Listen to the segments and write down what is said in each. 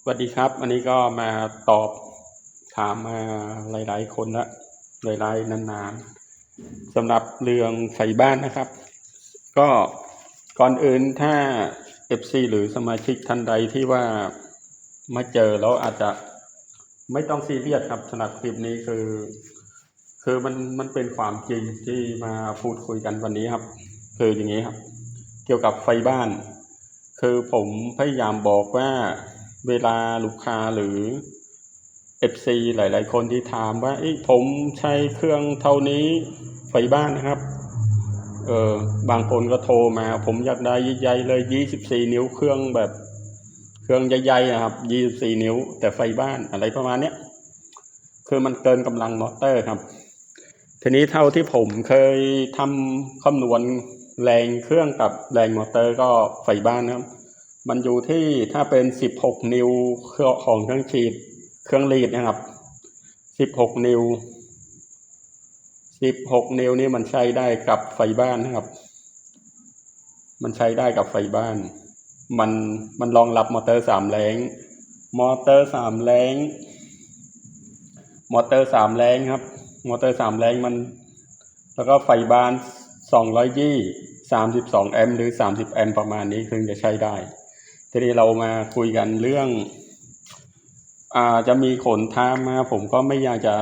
สวัสดีครับ อันนี้ก็มาตอบถามมาหลาย ๆ คนละหลายๆนานๆสำหรับเรื่องไฟบ้านนะครับ ก็ก่อนอื่นถ้า FC หรือสมาชิกท่านใดที่ว่ามาเจอแล้วอาจจะไม่ต้องซีเรียสครับสำหรับคลิปนี้คือ คือมันมันเป็นความจริงที่มาพูดคุยกันวันนี้ครับ คืออย่างนี้ครับ เกี่ยวกับไฟบ้าน คือผมพยายามบอกว่าเวลาลูกค้าหรือ FC หลาย ๆ คนที่ถามว่าเอ้ผมใช้เครื่องเท่านี้ไฟบ้านนะครับเออบางคนก็โทรมา ผมอยากได้ใหญ่ๆเลย24นิ้วเครื่องแบบ เครื่องใหญ่ๆนะครับ24นิ้ว แต่ไฟบ้านอะไรประมาณเนี้ยคือมันเกินกำลังมอเตอร์ครับ ทีนี้เท่าที่ผมเคยทำคำนวณ แรงเครื่องกับแรงมอเตอร์ก็ไฟบ้านนะครับ มันอยู่ที่ถ้าเป็น 16 นิ้วเครื่องของเครื่องฉีดเครื่องรีดนะครับ 16 นิ้ว 16 นิ้วนี่มันใช้ได้กับไฟบ้านนะครับ มันใช้ได้กับไฟบ้าน มันมันรองรับมอเตอร์สามแรงมอเตอร์สามแรงมอเตอร์สามแรงครับ มอเตอร์สามแรงมัน แล้วก็ไฟบ้าน สองร้อยยี่สามสิบสองแอมป์หรือสามสิบแอมป์ประมาณนี้ถึงจะใช้ได้ ทีนี้เรามาคุยกันเรื่องอาจะมีขนทามมาผมก็ไม่อยากจะ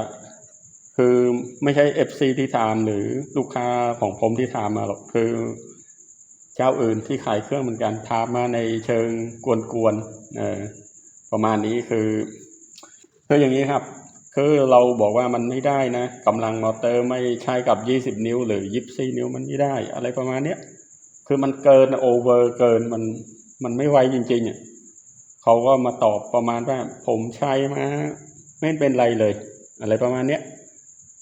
คือไม่ใช่เอฟซีที่ถามหรือลูกค้าของผมที่ถามมาหรอกคือเจ้าอื่นที่ขายเครื่องเหมือนกันถามมาในเชิงกวนๆเออประมาณนี้คือคืออย่างนี้ครับ คือเราบอกว่ามันไม่ได้นะกำลังมอเตอร์ไม่ใช่กับ20นิ้ว หรือ24นิ้วมันไม่ได้ อะไรประมาณเนี้ยคือมันเกินโอเวอร์เกินมันมันไม่ไหวจริงๆอะเขาก็มาตอบประมาณว่า ผมใช้มาไม่เป็นไรเลย อะไรประมาณเนี้ย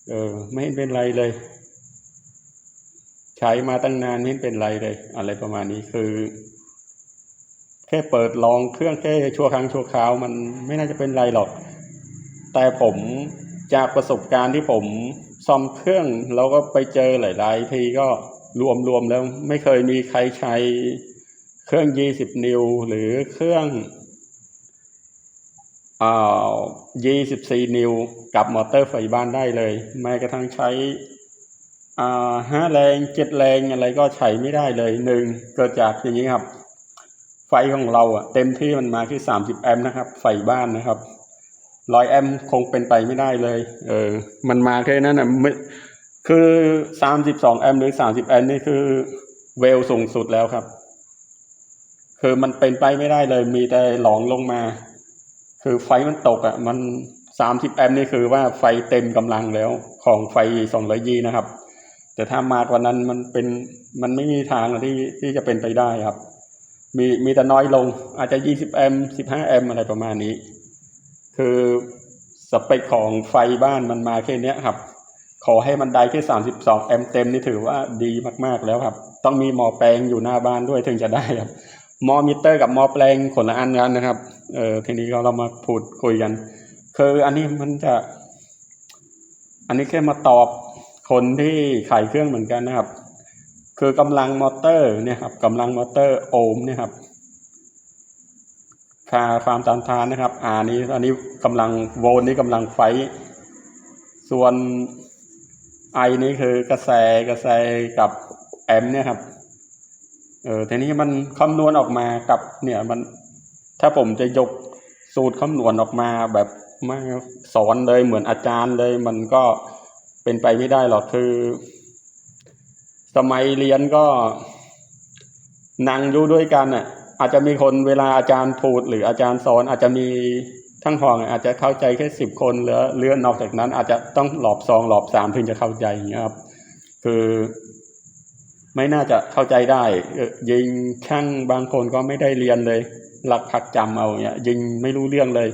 เออไม่เป็นไรเลย ใช้มาตั้งนานไม่เป็นไรเลย อะไรประมาณนี้คือ แค่เปิดลองเครื่องแค่ชั่วครั้งชั่วคราวมันไม่น่าจะเป็นไรหรอก แต่ผมจากประสบการณ์ที่ผมซ่อมเครื่องแล้วก็ไปเจอหลาย ๆ ทีก็รวมๆแล้วไม่เคยมีใครใช้เครื่อง 20 นิ้ว หรือเครื่องอ่า24 นิ้ว กับมอเตอร์ไฟบ้านได้เลย แม้กระทั่งใช้อ่าห้าแรงเจ็ดแรงอะไรก็ใช้ไม่ได้เลยหนึ่งเกิดจากอย่างนี้ครับ ไฟของเราอะเต็มที่มันมาที่ 30 แอมป์นะครับ ไฟบ้านนะครับ ร้อยแอมคงเป็นไปไม่ได้เลย เออ มันมาแค่นั้นอะไม่คือสามสิบสองแอมหรือสามสิบแอมนี่คือเวลสูงสุดแล้วครับ คือมันเป็นไปไม่ได้เลย มีแต่หลองลงมา คือไฟมันตกอะ มันสามสิบแอมนี่คือว่าไฟเต็มกำลังแล้ว ของไฟสองร้อยยีนะครับ แต่ถ้ามากกว่านั้นมันเป็นมันไม่มีทางที่ที่จะเป็นไปได้ครับ มีมีแต่น้อยลงอาจจะยี่สิบแอมสิบห้าแอมอะไรประมาณนี้ คือสเปคของไฟบ้านมันมาแค่เนี้ยครับ ขอให้มันได้แค่สามสิบสองแอมป์เต็มนี่ถือว่าดีมากๆแล้วครับ ต้องมีหมอแปลงอยู่หน้าบ้านด้วยถึงจะได้ครับหมอมิเตอร์กับหมอแปลงคนละอันกันนะครับ เออทีนี้ก็เรามาพูดคุยกัน คืออันนี้มันจะ อันนี้แค่มาตอบคนที่ขายเครื่องเหมือนกันนะครับ คือกำลังมอเตอร์เนี่ยครับกำลังมอเตอร์โอห์มเนี่ยครับ ค่าความตานทานนะครับ อ่านี้อันนี้กำลังโวลนี่กำลังไฟ ส่วนไอนี่คือกระแสกระแสกับแอมเนี่ยครับ เออทีนี้มันคำนวณออกมากับเนี่ยมัน ถ้าผมจะยกสูตรคำนวณออกมาแบบมาสอนเลยเหมือนอาจารย์เลยมันก็เป็นไปไม่ได้หรอกคือ สมัยเรียนก็นั่งอยู่ด้วยกันอะ อาจจะมีคนเวลาอาจารย์พูดหรืออาจารย์สอนอาจจะมีทั้งห้องอาจจะเข้าใจแค่สิบคนหรือเลื่อนนอกจากนั้น อาจจะต้องหลอบสองหลอบสามถึงจะเข้าใจอย่างเงี้ครับ คือไม่น่าจะเข้าใจได้ยิงช่างบางคนก็ไม่ได้เรียนเลย หลักพักจำเอาเนี่ยยิงไม่รู้เรื่องเลย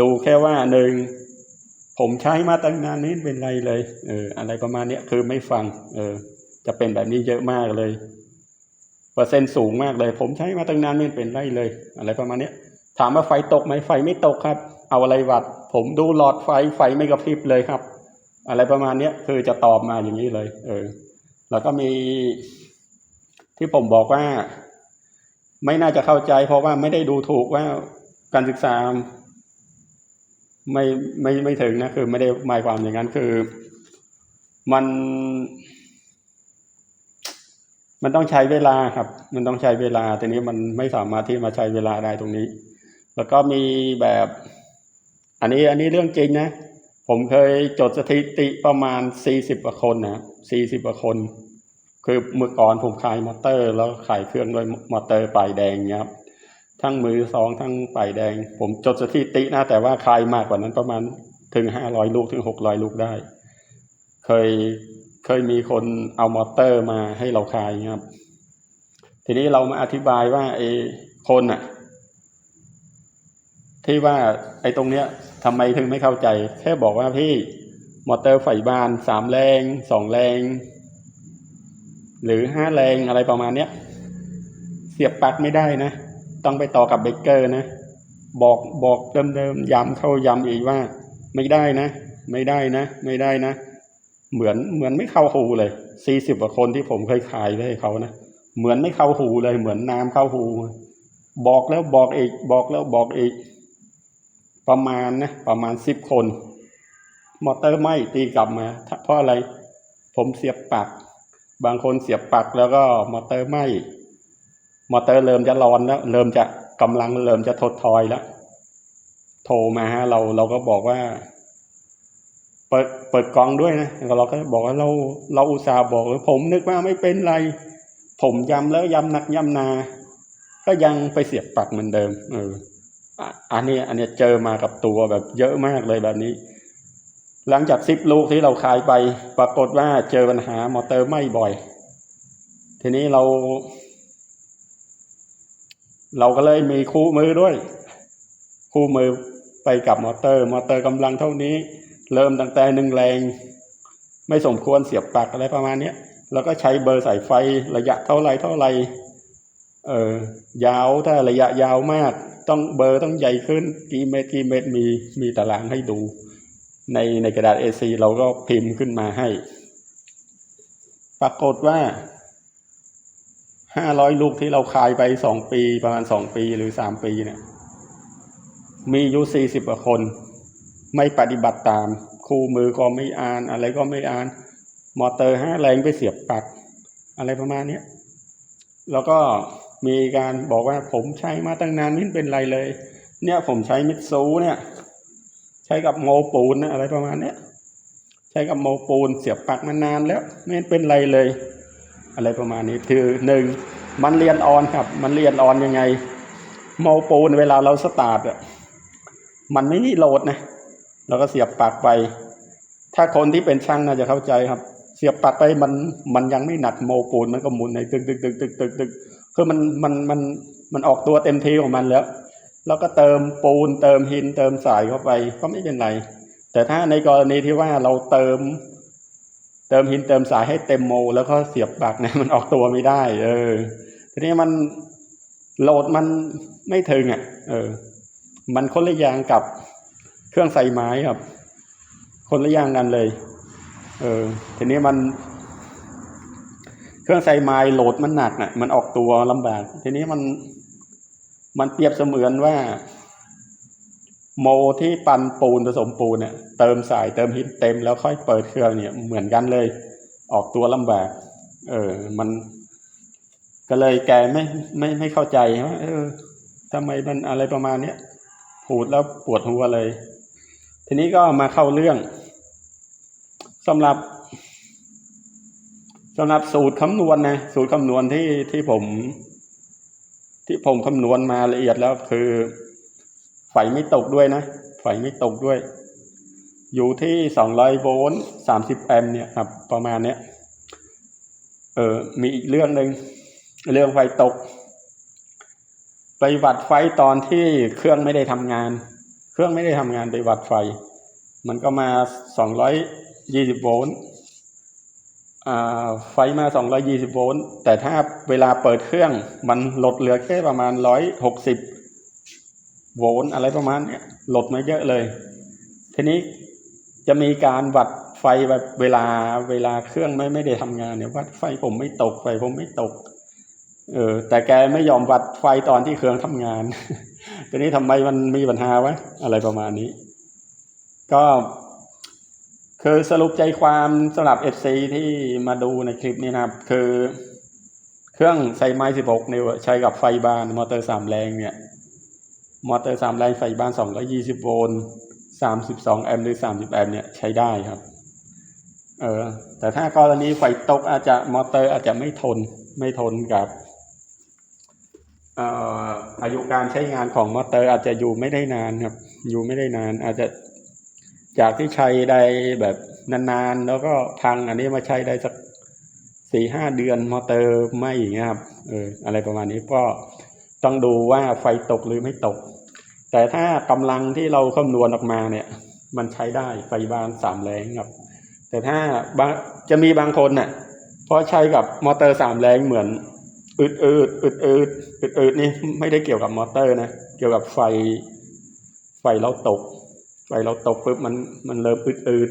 รู้แค่ว่าหนึ่งผมใช้มาตั้งนานนี้เป็นไรเลยเอออะไรประมาณนี้คือไม่ฟังเออจะเป็นแบบนี้เยอะมากเลย เปอร์เซ็นต์สูงมากเลย ผมใช้มาตั้งนานไม่เป็นไรเลย อะไรประมาณนี้ถามว่าไฟตกไหมไฟไม่ตกครับ เอาอะไรวัด ผมดูหลอดไฟไฟไม่กระพริบเลยครับ อะไรประมาณนี้คือจะตอบมาอย่างนี้เลย เออ แล้วก็มี ที่ผมบอกว่า ไม่น่าจะเข้าใจ เพราะว่าไม่ได้ดูถูกว่าการศึกษาไม่ไม่ไม่ถึงนะคือไม่ได้หมายความอย่างนั้นคือ มัน มันต้องใช้เวลาครับ มันต้องใช้เวลาทีนี้มันไม่สามารถที่มาใช้เวลาได้ตรงนี้ แล้วก็มีแบบ อันนี้อันนี้เรื่องจริงนะ ผมเคยจดสถิติประมาณสี่สิบกว่าคนนะสี่สิบกว่าคน คือเมื่อก่อนผมขายมอเตอร์ แล้วขายเครื่องด้วยมอเตอร์ปลายแดงเนี่ยครับ ทั้งมือสองทั้งปลายแดง ผมจดสถิตินะ แต่ว่าขายมากกว่านั้นประมาณถึงห้าร้อยลูกถึงหกร้อยลูกได้ เคย เคยมีคนเอามอเตอร์มาให้เราขายครับ ทีนี้เรามาอธิบายว่าไอ้คนอะที่ว่าไอ้ตรงเนี้ยทำไมถึงไม่เข้าใจ แค่บอกว่าพี่มอเตอร์ไฟบ้านสามแรงสองแรง หรือห้าแรงอะไรประมาณเนี้ย เสียบปลั๊กไม่ได้นะ ต้องไปต่อกับเบรกเกอร์นะ บอกบอกเดิมๆย้ำเข้าย้ำอีกว่า ไม่ได้นะ ไม่ได้นะ ไม่ได้นะ เหมือนเหมือนไม่เข้าหูเลยสี่สิบกว่าคนที่ผมเคยขายให้เขานะเหมือนไม่เข้าหูเลย เหมือนน้ำเข้าหู บอกแล้วบอกอีก บอกแล้วบอกอีก ประมาณนะประมาณสิบคน มอเตอร์ไหม่ตีกลับมาเพราะอะไร ผมเสียบปัก บางคนเสียบปักแล้วก็มอเตอร์ไหม่มอเตอร์เริ่มจะร้อนแล้วเริ่มจะกำลังเริ่มจะถดถอยแล้วโทรมาฮะเราเราก็บอกว่า เปิดเปิดกล้องด้วยนะเราก็บอกว่าเราเราอุตส่าห์บอกว่าผมนึกว่าไม่เป็นไร ผมย้ำแล้วย้ำหนักย้ำนา ก็ยังไปเสียบปักเหมือนเดิม เอออะอันนี้อันนี้เจอมากับตัวแบบเยอะมากเลยแบบนี้ หลังจากซิปลูกที่เราขายไป ปรากฏว่าเจอปัญหามอเตอร์ไม้บ่อย ทีนี้เรา เราก็เลยมีคู่มือด้วย คู่มือไปกับมอเตอร์ มอเตอร์กำลังเท่านี้ เริ่มตั้งแต่หนึ่งแรง ไม่สมควรเสียบปลั๊กอะไรประมาณเนี้ยแล้วก็ใช้เบอร์สายไฟระยะเท่าไรเท่าไรเออยาวถ้าระยะยาวมาก ต้องเบอร์ต้องใหญ่ขึ้นกี่เมตรกี่เมตรมีมีตารางให้ดู ในในกระดาษ A4 เราก็พิมพ์ขึ้นมาให้ ปรากฏว่าห้าร้อยลูกที่เราขายไปสองปีประมาณสองปีหรือสามปีเนี่ย มีอยู่สี่สิบกว่าคน ไม่ปฏิบัติตาม คู่มือก็ไม่อ่าน อะไรก็ไม่อ่าน มอเตอร์ห้าแรงไปเสียบปลักอะไรประมาณเนี้ยแล้วก็มีการบอกว่าผมใช้มาตั้งนานไม่เป็นไรเลย เนี่ยผมใช้มิตซูเนี่ยใช้กับโมปูนนะอะไรประมาณเนี้ยใช้กับโมปูนเสียบปลักมานานแล้วไม่เป็นไรเลย อะไรประมาณนี้คือหนึ่งมันเรียนออนครับ มันเรียนออนยังไงโมปูนเวลาเราสตาร์ทอะมันไม่มีโหลดนะ เราก็เสียบปลั๊กไป ถ้าคนที่เป็นช่างน่าจะเข้าใจครับ เสียบปลั๊กไปมันมันยังไม่หนักโมปูนมันก็หมุนในตึกตึกตึกตึกตึกตึกคือมันมันมันมันออกตัวเต็มทีของมันแล้ว แล้วก็เติมปูนเติมหินเติมสายเข้าไปก็ไม่เป็นไร แต่ถ้าในกรณีที่ว่าเราเติม เติมหินเติมสายให้เต็มโม แล้วก็เสียบปลั๊กเนี่ยมันออกตัวไม่ได้ เออ ทีนี้มันโหลดมันไม่ถึงอะ เออ มันคนละอย่างกับ เครื่องใส่ไม้ครับ คนละอย่างกันเลย เออ ทีนี้มัน เครื่องใส่ไม้โหลดมันหนักอะ มันออกตัวลำบาก ทีนี้มัน มันเปรียบเสมือนว่า โมที่ปั่นปูนผสมปูนเนี่ยเติมสายเติมหินเต็มแล้วค่อยเปิดเครื่องเนี่ย เหมือนกันเลย ออกตัวลำบาก เออ มันก็เลยแกไม่ไม่ไม่เข้าใจว่าเออทำไมมันอะไรประมาณเนี้ยพูดแล้วปวดหัวเลย ทีนี้ก็มาเข้าเรื่องสำหรับสำหรับสูตรคำนวณนะสูตรคำนวณที่ที่ผม ที่ผมคำนวณมาละเอียดแล้วคือไฟไม่ตกด้วยนะไฟไม่ตกด้วย อยู่ที่สองร้อยโวลต์สามสิบแอมป์เนี่ยครับ ประมาณเนี้ยเออมีอีกเรื่องหนึ่งเรื่องไฟตก ไปวัดไฟตอนที่เครื่องไม่ได้ทำงาน เครื่องไม่ได้ทำงานไปวัดไฟ มันก็มาสองร้อยยี่สิบโวลต์อ่าไฟมาสองร้อยี่สิบโวลต์ แต่ถ้าเวลาเปิดเครื่องมันลดเหลือแค่ประมาณร้อยหกสิบโวลต์อะไรประมาณเนี้ยลดมาเยอะเลย ทีนี้จะมีการวัดไฟแบบเวลาเวลาเครื่องไม่ไม่ได้ทำงานเนี่ยวัดไฟผมไม่ตกไฟผมไม่ตก เออแต่แกไม่ยอมวัดไฟตอนที่เครื่องทำงาน ทีนี้ทำไมมันมีปัญหาวะอะไรประมาณนี้ ก็คือสรุปใจความสำหรับ FC ที่มาดูในคลิปนี้นะครับ คือเครื่องไซไม้16 นิ้วใช้กับไฟบ้านมอเตอร์3แรงเนี่ย มอเตอร์3แรงไฟบ้าน 220 โวลต์ 32 แอมป์หรือ 30 แอมป์เนี่ยใช้ได้ครับ เออแต่ถ้ากรณีไฟตกอาจจะมอเตอร์อาจจะไม่ทนไม่ทนกับ อายุการใช้งานของมอเตอร์อาจจะอยู่ไม่ได้นานครับ อยู่ไม่ได้นาน อาจจะจากที่ใช้ได้แบบนานๆ แล้วก็พังอันนี้มาใช้ได้สักสี่ห้าเดือนมอเตอร์ไม่อย่างเงี้ยครับเอออะไรประมาณนี้ก็ต้องดูว่าไฟตกหรือไม่ตก แต่ถ้ากำลังที่เราคำนวณออกมาเนี่ย มันใช้ได้ไฟบ้านสามแรงครับ แต่ถ้าจะมีบางคนเน่ะพอใช้กับมอเตอร์สามแรงเหมือน อืดอืดอืดอืดอืดอืดนี่ไม่ได้เกี่ยวกับมอเตอร์นะ เกี่ยวกับไฟ ไฟเราตก ไฟเราตกปุ๊บมันมันเริ่มอืดอืด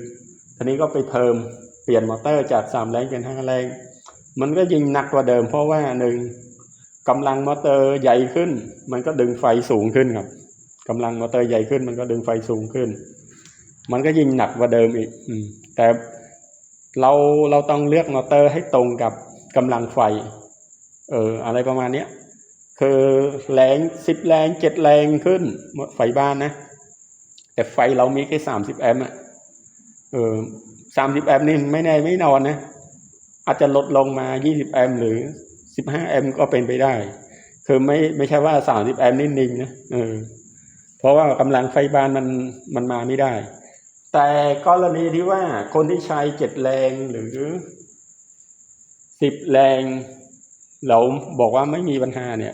ทีนี้ก็ไปเพิ่มเปลี่ยนมอเตอร์จากสามแรงเป็นห้าแรง มันก็ยิงหนักกว่าเดิม เพราะว่าหนึ่งกำลังมอเตอร์ใหญ่ขึ้น มันก็ดึงไฟสูงขึ้นครับกำลังมอเตอร์ใหญ่ขึ้น มันก็ดึงไฟสูงขึ้น มันก็ยิงหนักกว่าเดิมอีกอืแต่เราเราต้องเลือกมอเตอร์ให้ตรงกับกำลังไฟ เอออะไรประมาณเนี้ยคือแรงสิบแรงเจ็ดแรงขึ้นไฟบ้านนะ แต่ไฟเรามีแค่สามสิบแอมป์อะเออสามสิบแอมป์นี่ไม่แน่ไม่นอนนะ อาจจะลดลงมายี่สิบแอมป์หรือสิบห้าแอมป์ก็เป็นไปได้ คือไม่ไม่ใช่ว่าสามสิบแอมป์นิ่งๆนะเออเพราะว่ากำลังไฟบ้านมันมันมาไม่ได้ แต่กรณีที่ว่าคนที่ใช้เจ็ดแรงหรือสิบแรง เราบอกว่าไม่มีปัญหาเนี่ย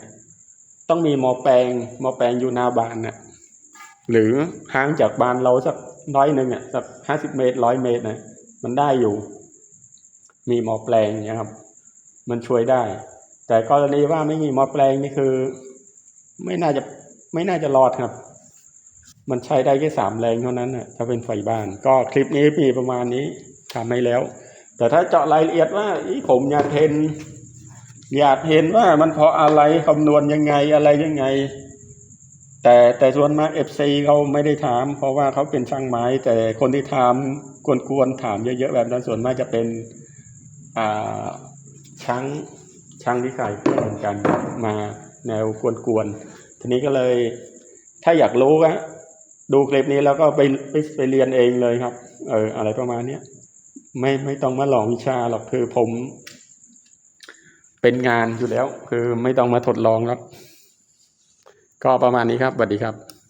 ต้องมีหมอแปลงหมอแปลงอยู่หน้าบ้านน่ะหรือห่างจากบ้านเราสักร้อยหนึ่งอะสักห้าสิบเมตรร้อยเมตรนะมันได้อยู่ มีหมอแปลงเนี่ยครับ มันช่วยได้ แต่กรณีว่าไม่มีหมอแปลงนี่คือ ไม่น่าจะไม่น่าจะรอดครับ มันใช้ได้แค่สามแรงเท่านั้นน่ะถ้าเป็นไฟบ้าน ก็คลิปนี้มีประมาณนี้ทำให้แล้ว แต่ถ้าเจาะรายละเอียดว่าอีผมอยากเห็น อยากเห็นว่ามันเพราะอะไรคำนวณยังไงอะไรยังไง แต่แต่ส่วนมากเอฟซีเขาไม่ได้ถาม เพราะว่าเขาเป็นช่างไม้ แต่คนที่ถามกวนๆถามเยอะๆแบบนั้นส่วนมากจะเป็นอ่าช่างช่างที่ขายเครื่องเหมือนกันมาแนวกวนๆทีนี้ก็เลย ถ้าอยากรู้ก็ดูคลิปนี้แล้วก็ไปไปไปเรียนเองเลยครับ เอออะไรประมาณเนี้ยไม่ไม่ต้องมาหลองวิชาหรอกคือผม เป็นงานอยู่แล้ว คือไม่ต้องมาทดลองแล้ว ก็ประมาณนี้ครับสวัสดีครับ